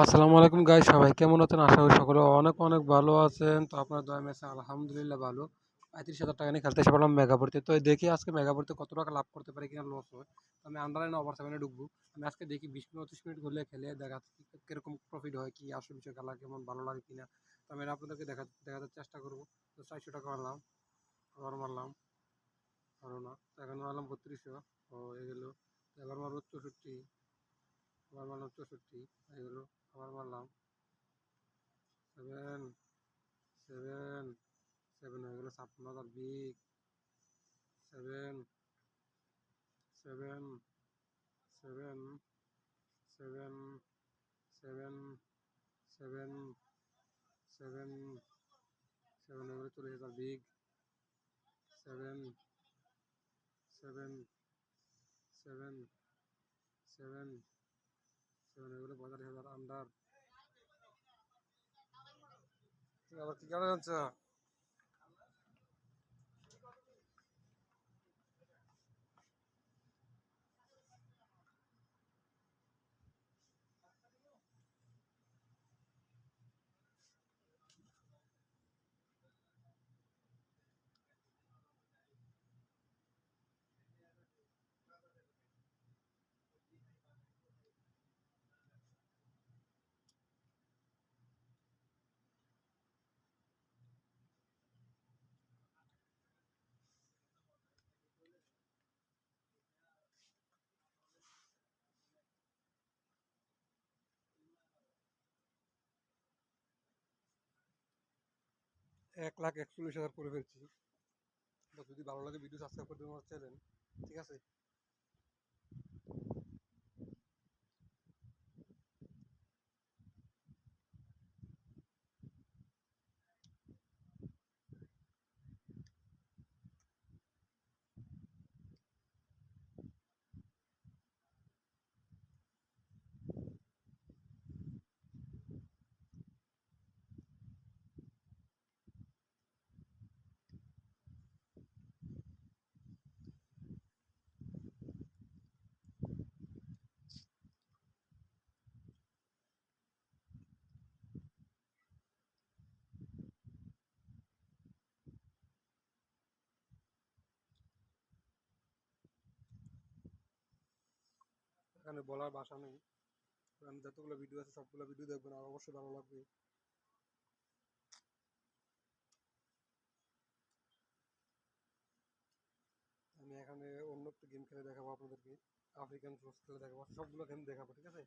আসসালামু আলাইকুম গাই সবাই কেমন আছেন? আশা করি সকলে অনেক অনেক ভালো আছেন। তো আপনার দয়া মেসে আলহামদুলিল্লাহ ভালো। পঁয়ত্রিশ হাজার টাকা নিয়ে খেলতে এসে পড়লাম মেগাপুরতে তো দেখি আজকে মেগাপুরতে কত টাকা লাভ করতে পারি কিনা লস হয়। তো আমি আন্ডারলাইন ওভার সেভেনে ঢুকবো। আমি আজকে দেখি বিশ মিনিট, পঁচিশ মিনিট ঘুরলে খেলে দেখা কীরকম প্রফিট হয়, কি আসল বিষয়, খেলা কেমন, ভালো লাগে কিনা। তো আমি আপনাদেরকে দেখা, দেখাতে চেষ্টা করব। তো চারশো টাকা মারলাম, আবার মারলাম। আরও না এখন মারলাম বত্রিশশো। ও এগুলো এবার মারবো চৌষট্টি। আবার মারলাম চৌষট্টি এগুলো আবার মারলাম। সেভেন সেভেন সেভেন হয়ে গেলো ছাপ্পান্ন হাজার big seven seven seven seven seven seven seven seven হয়ে গেলো চল্লিশ হাজার big seven seven seven seven seven হয়ে গেলো পঁয়তাল্লিশ হাজার আন্ডার আবার কি কেন যাচ্ছ এক লাখ একচল্লিশ হাজার করে ফেলছি। যদি ভালো লাগে ভিডিও সাবস্ক্রাইব করে দেবেন আমার চ্যানেল ঠিক আছে? এখানে বলার ভাষা নেই। আমি যতগুলো ভিডিও আছে, সবগুলো ভিডিও দেখবেন, আর অবশ্যই ভালো লাগবে। আমি এখানে অন্য একটা গেম খেলে দেখাবো আপনাদেরকে। আফ্রিকান ফ্রুটস খেলে দেখাবো। সবগুলো গেম দেখাবো, ঠিক আছে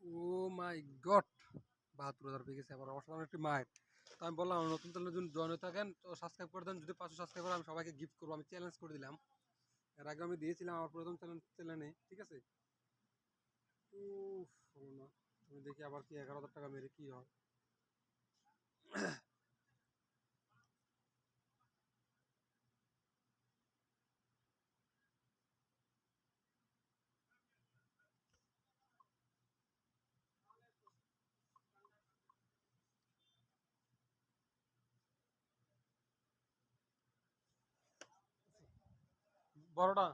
ও মাই গড! বাহাত্তর হাজার পেয়ে গেছে আবার, অসাধারণ একটি মায়ের তো আমি বললাম নতুন চ্যানেল যদি জয়েন হয়ে থাকেন, তো সাবস্ক্রাইব করে দেন, যদি পাঁচশো সাবস্ক্রাইব করে আমি সবাইকে গিফট করব। আমি চ্যালেঞ্জ করে দিলাম। এর আগে আমি দিয়েছিলাম আমার প্রথম চ্যানেল চ্যানেলে ঠিক আছে? উফ না তুমি দেখি আবার কি এগারো হাজার টাকা মেরে কী হয়। বড়টা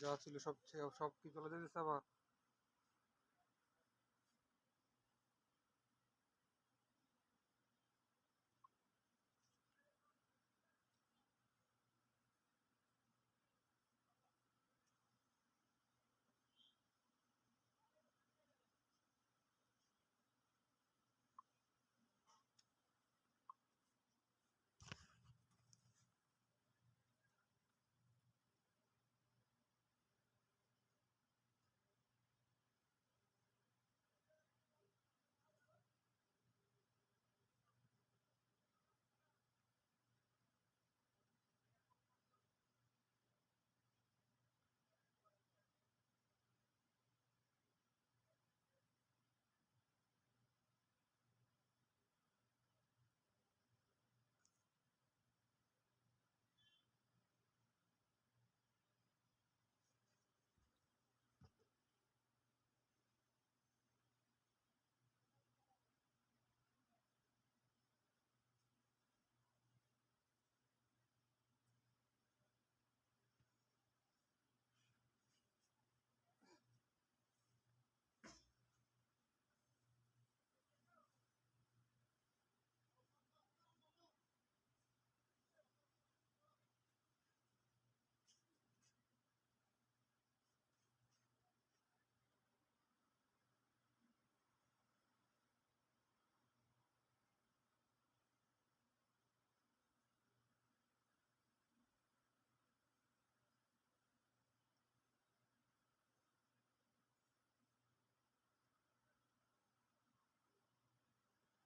যা ছিল সব সব কি চলে যেতেছে আবার।